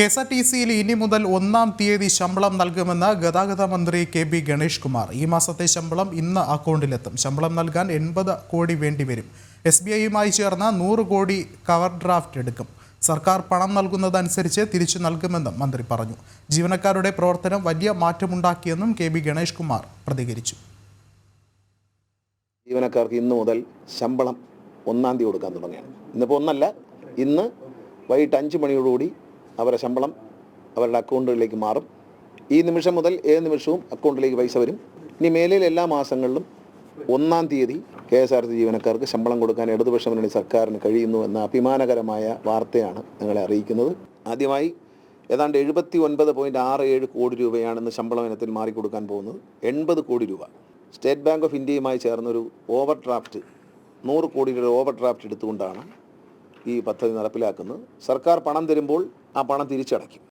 K S R T സിയിൽ ഇനി മുതൽ ഒന്നാം തീയതി ശമ്പളം നൽകുമെന്ന് ഗതാഗത മന്ത്രി കെ ബി ഗണേഷ് കുമാർ. ഈ മാസത്തെ ശമ്പളം ഇന്ന് അക്കൗണ്ടിലെത്തും. ശമ്പളം നൽകാൻ എൺപത് കോടി വേണ്ടിവരും എസ് ബി ഐയുമായി ചേർന്ന് നൂറ് കോടി കവർ ഡ്രാഫ്റ്റ് എടുക്കും. സർക്കാർ പണം നൽകുന്നതനുസരിച്ച് തിരിച്ചു നൽകുമെന്നും മന്ത്രി പറഞ്ഞു. ജീവനക്കാരുടെ പ്രവർത്തനം വലിയ മാറ്റമുണ്ടാക്കിയെന്നും കെ ബി ഗണേഷ് കുമാർ പ്രതികരിച്ചു. ജീവനക്കാർക്ക് ഇന്ന് മുതൽ ശമ്പളം ഒന്നാം തീയതി കൊടുക്കാൻ തുടങ്ങിയാണ് ഇന്നിപ്പോൾ ഒന്നല്ല ഇന്ന് വൈകിട്ട് അഞ്ച് മണിയോടുകൂടി അവരുടെ ശമ്പളം അവരുടെ അക്കൗണ്ടുകളിലേക്ക് മാറും. ഈ നിമിഷം മുതൽ ഏത് നിമിഷവും അക്കൗണ്ടിലേക്ക് പൈസ വരും. ഇനി മേലിൽ എല്ലാ മാസങ്ങളിലും ഒന്നാം തീയതി കെ എസ് ആർ ടി ജീവനക്കാർക്ക് ശമ്പളം കൊടുക്കാൻ ഇടതുപക്ഷ മുന്നണി സർക്കാരിന് കഴിയുന്നു എന്ന അഭിമാനകരമായ വാർത്തയാണ് നിങ്ങളെ അറിയിക്കുന്നത്. ആദ്യമായി ഏതാണ്ട് എഴുപത്തി ഒൻപത് പോയിന്റ് ആറ് ഏഴ് കോടി രൂപയാണ് ഇന്ന് ശമ്പളം ഇനത്തിൽ മാറിക്കൊടുക്കാൻ പോകുന്നത്. എൺപത് കോടി രൂപ. സ്റ്റേറ്റ് ബാങ്ക് ഓഫ് ഇന്ത്യയുമായി ചേർന്നൊരു ഓവർ ഡ്രാഫ്റ്റ് നൂറ് കോടിയുടെ ഓവർ ഡ്രാഫ്റ്റ് എടുത്തുകൊണ്ടാണ് ഈ പദ്ധതി നടപ്പിലാക്കുന്നത്. സർക്കാർ പണം തരുമ്പോൾ ആ പണം തിരിച്ചടയ്ക്കും.